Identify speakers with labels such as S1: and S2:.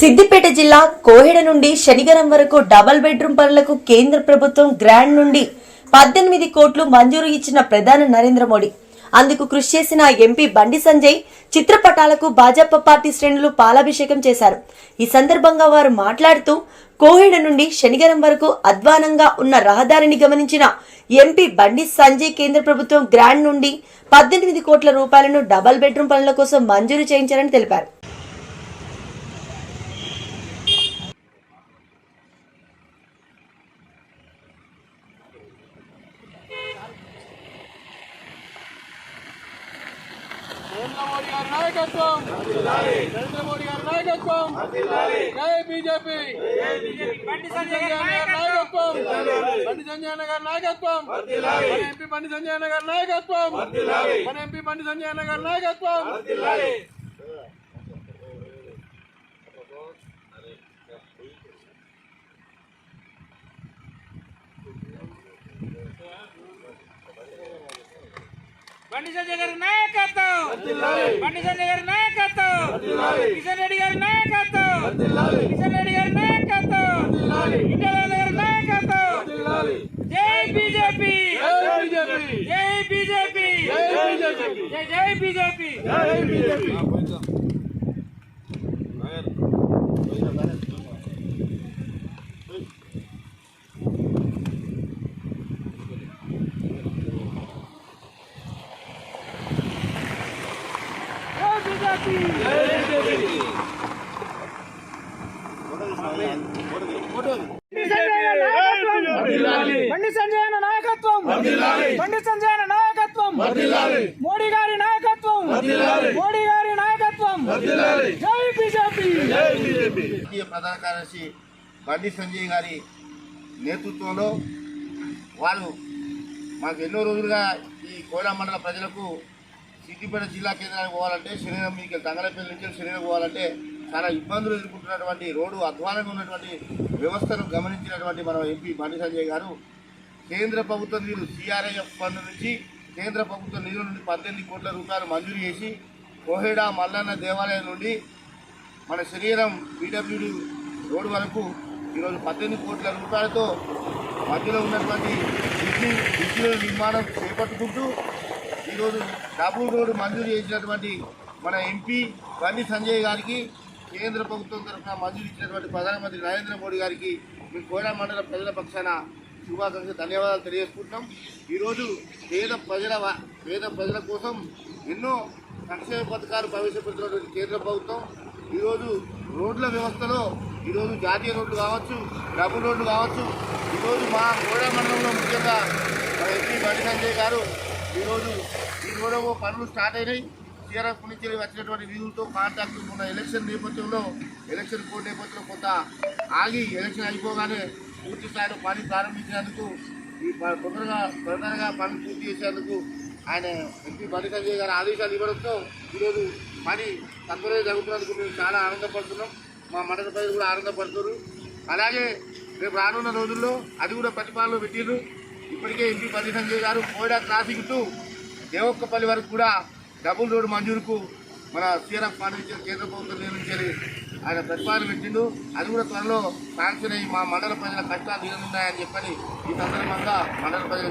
S1: సిద్దిపేట జిల్లా కోహెడ నుండి శనిగరం వరకు డబల్ బెడ్రూమ్ పనులకు కేంద్ర ప్రభుత్వం గ్రాండ్ నుండి పద్దెనిమిది కోట్లు మంజూరు ఇచ్చిన ప్రధాని నరేంద్ర మోడీ. అందుకు కృషి చేసిన ఎంపీ బండి సంజయ్ చిత్రపటాలకు భాజపా పార్టీ శ్రేణులు పాలాభిషేకం చేశారు. ఈ సందర్భంగా వారు మాట్లాడుతూ కోహెడ నుండి శనిగరం వరకు అధ్వానంగా ఉన్న రహదారిని గమనించిన ఎంపీ బండి సంజయ్ కేంద్ర ప్రభుత్వం గ్రాండ్ నుండి పద్దెనిమిది కోట్ల రూపాయలను డబల్ బెడ్రూమ్ పనుల కోసం మంజూరు చేయించారని తెలిపారు.
S2: మోడీ గారి నాయకత్వం నరేంద్ర మోడీ గారి నాయకత్వం జై బీజేపీ బండి సంజయ్ గారి నాయకత్వం బండి సంజయ్ గారి నాయకత్వం మన ఎంపీ బండి సంజయ్ గారి నాయకత్వం మన ఎంపీ బండి సంజయ్ గారి నాయకత్వం
S3: బండి సంజయ్ గారి నాయకత్వం. బండి సంజయ్ గారి నాయకత్వం. కిషన్ రెడ్డి గారి నాయకత్వం. కిషన్ రెడ్డి గారి నాయకత్వం. ఇంద్రనాథ్ గారి నాయకత్వం. జై బీజేపీ.
S2: జై బీజేపీ.
S3: జై బీజేపీ.
S2: జై బీజేపీ
S3: జై జై బీజేపీ
S2: జై బీజేపీ
S3: జై బీజేపీ బండి సంజయ్ అన్న నాయకత్వం. బండి సంజయ్ అన్న నాయకత్వం. మోడీ గారి నాయకత్వం. మోడీ గారి నాయకత్వం. జై బీజేపీ.
S4: ప్రధాన కార్యదర్శి బండి సంజయ్ గారి నేతృత్వంలో వారు మాకు ఎన్నో రోజులుగా ఈ కోలా మండల ప్రజలకు సిద్దిపేట జిల్లా కేంద్రానికి పోవాలంటే శరీరం మీకు తంగలపల్లి నుంచి శరీరం పోవాలంటే చాలా ఇబ్బందులు ఎదుర్కొంటున్నటువంటి రోడ్డు అధ్వానంగా ఉన్నటువంటి వ్యవస్థను గమనించినటువంటి మన ఎంపీ బండి సంజయ్ గారు కేంద్ర ప్రభుత్వం నిధులు సిఆర్ఐఎఫ్ ఫండ్ నుంచి కేంద్ర ప్రభుత్వ నిధుల నుండి పద్దెనిమిది కోట్ల రూపాయలు మంజూరు చేసి కోహెడా మల్లన్న దేవాలయం నుండి మన శరీరం పీడబ్ల్యూడి రోడ్డు వరకు ఈరోజు పద్దెనిమిది కోట్ల రూపాయలతో మధ్యలో ఉన్నటువంటి బ్రిడ్జి బ్రిడ్జిల నిర్మాణం చేపట్టుకుంటూ ఈరోజు డబుల్ రోడ్డు మంజూరు చేసినటువంటి మన ఎంపీ బండి సంజయ్ గారికి కేంద్ర ప్రభుత్వం తరఫున మంజూరు ఇచ్చినటువంటి ప్రధానమంత్రి నరేంద్ర మోడీ గారికి మీ కోడా మండల ప్రజల పక్షాన శుభాకాంక్షలు ధన్యవాదాలు తెలియజేసుకుంటున్నాం. ఈరోజు పేద ప్రజల పేద ప్రజల కోసం ఎన్నో సంక్షేమ పథకాలు ప్రవేశపెడుతున్నటువంటి కేంద్ర ప్రభుత్వం. ఈరోజు రోడ్ల వ్యవస్థలో ఈరోజు జాతీయ రోడ్లు కావచ్చు డబుల్ రోడ్లు కావచ్చు ఈరోజు మా కోడా మండలంలో ముఖ్యంగా మా ఎంపీ బండి సంజయ్ గారు ఈరోజు ఈరోజు పనులు స్టార్ట్ అయినాయి. టీఆర్ఎఫ్ నుంచి వచ్చినటువంటి నిధులతో కాంటాక్ట్ ఉన్న ఎలక్షన్ నేపథ్యంలో ఎలక్షన్ కోడ్ నేపథ్యంలో కొంత ఆగి ఎలక్షన్ అయిపోగానే పూర్తి స్థాయిలో పని ప్రారంభించినందుకు ఈ తొందరగా తొందరగా పని పూర్తి చేసేందుకు ఆయన ఎంపీ బండి గారి ఆదేశాలు ఇవ్వడంతో ఈరోజు పని తొందరగా జరుగుతున్నందుకు మేము చాలా ఆనందపడుతున్నాం. మా మండల ప్రజలు కూడా ఆనందపడుతున్నారు. అలాగే రేపు రానున్న రోజుల్లో అది కూడా ప్రతిపాదనలో పెట్టిర్రు. ఇప్పటికే ఎంపీ బండి సంజయ్ గారు కోయిడా క్రాసింగ్ టు దేవక్కపల్లి వరకు కూడా డబుల్ రోడ్డు మంజూరుకు మన సీఎం ఫండ్ కేంద్ర ప్రభుత్వం నిర్మించారు ఆయన ప్రతిపాదన పెట్టిండు. అది కూడా త్వరలో శాంక్షన్ అయ్యి మా మండల ప్రజల కష్టాలు తీరనున్నాయని చెప్పని ఈ సందర్భంగా మండల ప్రజలు